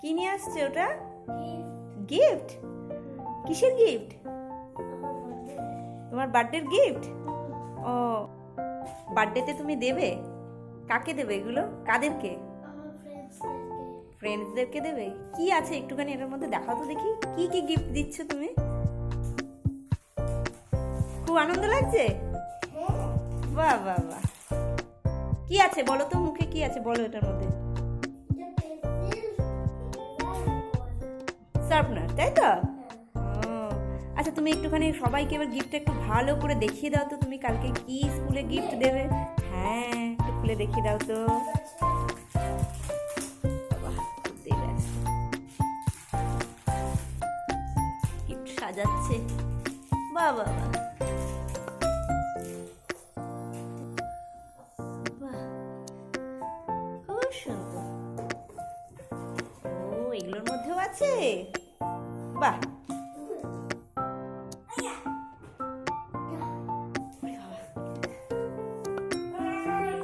কি নিয়ে আসছে ওটা? গিফট কিসের গিফট তোমার বার্থডের গিফট ও বার্থডেতে তুমি দেবে? কাকে দেবে এগুলো? কাদেরকে? ফ্রেন্ডসদেরকে দেবে? কি আছে একটুখানি এটার মধ্যে দেখাও তো দেখি। কি কি গিফট দিচ্ছ তুমি? খুব আনন্দ লাগছে? বাহ বাহ বাহ। কি আছে বলো তো মুখে? কি আছে বলো এটার মধ্যে? শার্পনার তাই তো? আচ্ছা তুমি একটুখানি সবাইকে এবার গিফটটা একটু ভালো করে দেখিয়ে দাও তো তুমি কালকে কি স্কুলে গিফট দেবে? হ্যাঁ একটু খুলে দেখিয়ে দাও তো। গিফট সাজাচ্ছে। বাহ বাহ, খুব সুন্দর। ও এগুলোর মধ্যেও আছে? বাহ।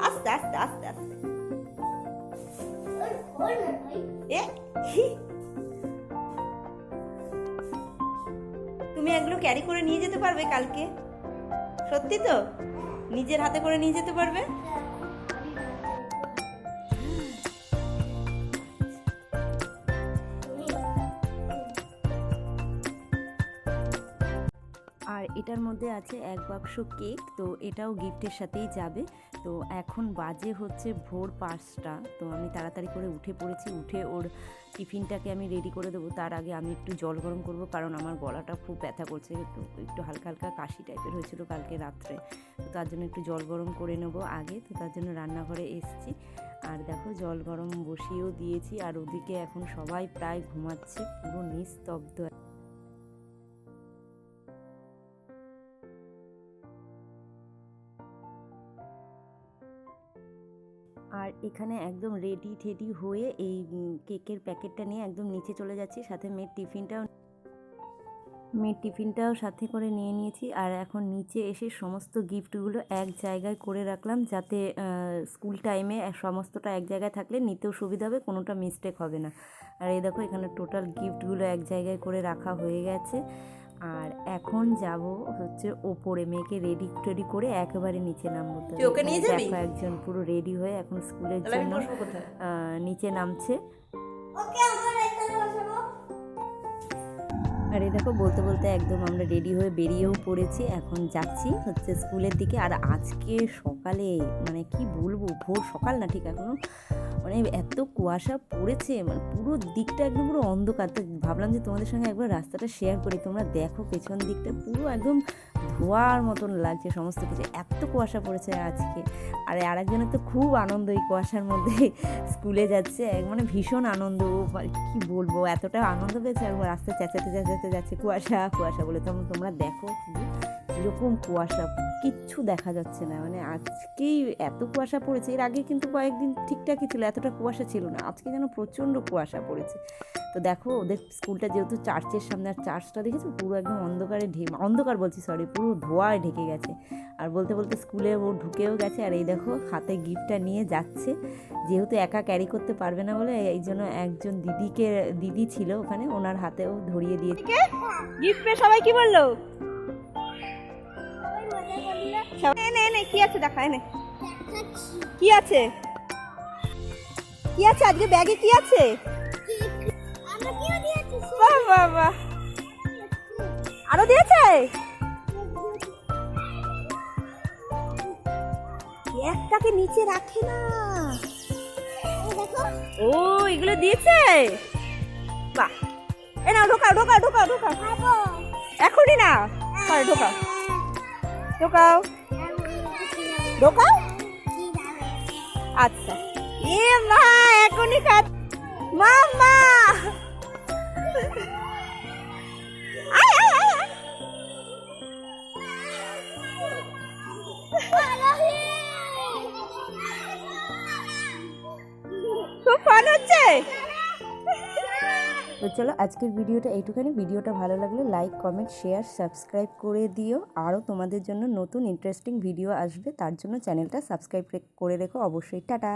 আস্তে আস্তে আস্তে। তুমি এগুলো ক্যারি করে নিয়ে যেতে পারবে কালকে সত্যি তো নিজের হাতে করে নিয়ে যেতে পারবে আর এটার মধ্যে আছে এক বাক্স কেক, তো এটাও গিফটের সাথেই যাবে। তো এখন বাজে হচ্ছে ভোর পাঁচটা, তো আমি তাড়াতাড়ি করে উঠে পড়েছি। উঠে ওর টিফিনটাকে আমি রেডি করে দেবো। তার আগে আমি একটু জল গরম করব, কারণ আমার গলাটা খুব ব্যথা করছে। একটু একটু হালকা হালকা কাশি টাইপের হয়েছিল কালকে রাত্রে। তো তার জন্য একটু জল গরম করে নেব আগে। তো তার জন্য রান্নাঘরে এসেছি। আর দেখো জল গরম বসিয়েও দিয়েছি। আর ওদিকে এখন সবাই প্রায় ঘুমাচ্ছে, পুরো নিস্তব্ধ। আর এখানে একদম রেডি টেডি হয়ে এই কেকের প্যাকেটটা নিয়ে একদম নিচে চলে যাচ্ছি। সাথে মেয়ের টিফিনটাও মেয়ের টিফিনটাও সাথে করে নিয়ে নিয়েছি। আর এখন নিচে এসে সমস্ত গিফটগুলো এক জায়গায় করে রাখলাম যাতে স্কুল টাইমে সমস্তটা এক জায়গায় থাকলে নিতেও সুবিধা হবে, কোনোটা মিস্টেক হবে না। আর এই দেখো এখানে টোটাল গিফটগুলো এক জায়গায় করে রাখা হয়ে গেছে। আর এখন যাব হচ্ছে ওপরে মেয়েকে রেডি টেডি করে একেবারে নিচে নামবো তো। ওকে নিয়ে যাবি? দেখো একজন পুরো রেডি হয়ে এখন স্কুলের জন্য আহ, নিচে নামছে। ওকে। আর এই দেখো বলতে বলতে একদম আমরা রেডি হয়ে বেরিয়েও পড়েছি। এখন যাচ্ছি হচ্ছে স্কুলের দিকে। আর আজকে সকালে মানে কি বলব, ভোর সকাল না ঠিক এখনও মানে এত কুয়াশা পড়েছে মানে পুরো দিকটা একদম পুরো অন্ধকার। তো ভাবলাম যে তোমাদের সঙ্গে একবার রাস্তাটা শেয়ার করি। তোমরা দেখো পেছন দিকটা পুরো একদম ধোয়ার মতন লাগছে সমস্ত কিছু। এত কুয়াশা পড়েছে আজকে। আর আরেকজনের তো খুব আনন্দ এই কুয়াশার মধ্যে। স্কুলে যাচ্ছে মানে ভীষণ আনন্দ। কি বলব? এতটা আনন্দ পেয়েছে আর রাস্তায় চেঁচাতে চেঁচাতে যাচ্ছে কুয়াশা। কুয়াশা বলে তোমরা দেখো। শুধু এরকম কুয়াশা, কিচ্ছু দেখা যাচ্ছে না। মানে আজকেই এত কুয়াশা পড়েছে, এর আগে কিন্তু কয়েকদিন ঠিকঠাকই ছিল, এতটা কুয়াশা ছিল না। আজকে যেন প্রচণ্ড কুয়াশা পড়েছে। তো দেখো, ওদের স্কুলটা যেহেতু চার্চের সামনে, আর চার্চটা দেখেছ? পুরো একদম অন্ধকারে ঢে অন্ধকার বলছি সরি পুরো ধোঁয়ায় ঢেকে গেছে। আর বলতে বলতে স্কুলে ও ঢুকেও গেছে, আর এই দেখো, হাতে গিফটটা নিয়ে যাচ্ছে। যেহেতু একা ক্যারি করতে পারবে না বলে, এই জন্য একজন দিদিকে, দিদি ছিল ওখানে, ওনার হাতেও ধরিয়ে দিয়ে গিফট পেয়ে সবাই কি বলল? এনে এনে কি আছে দেখা এনে কি আছে? কি আছে আজকে? ব্যাগে কি আছে? বাহ বাহ বাহ। আরও দিয়েছে? একটাকে নিচে রাখে না। ও এগুলো দিয়েছে? বাহ। এ নাও ঢোকাও ঢোকাও ঢোকাও ঢোকাও। খাব। এখনই না পরে ঢোকাও। ঢোকাও? আচ্ছা। এ মা এখনই খা তো চলো আজকের ভিডিওটা এইটুখানি। ভিডিওটা ভালো লাগলে লাইক কমেন্ট শেয়ার সাবস্ক্রাইব করে দিও। আরও তোমাদের জন্য নতুন ইন্টারেস্টিং ভিডিও আসবে, তার জন্য চ্যানেলটা সাবস্ক্রাইব করে রেখো। অবশ্যই, টাটা!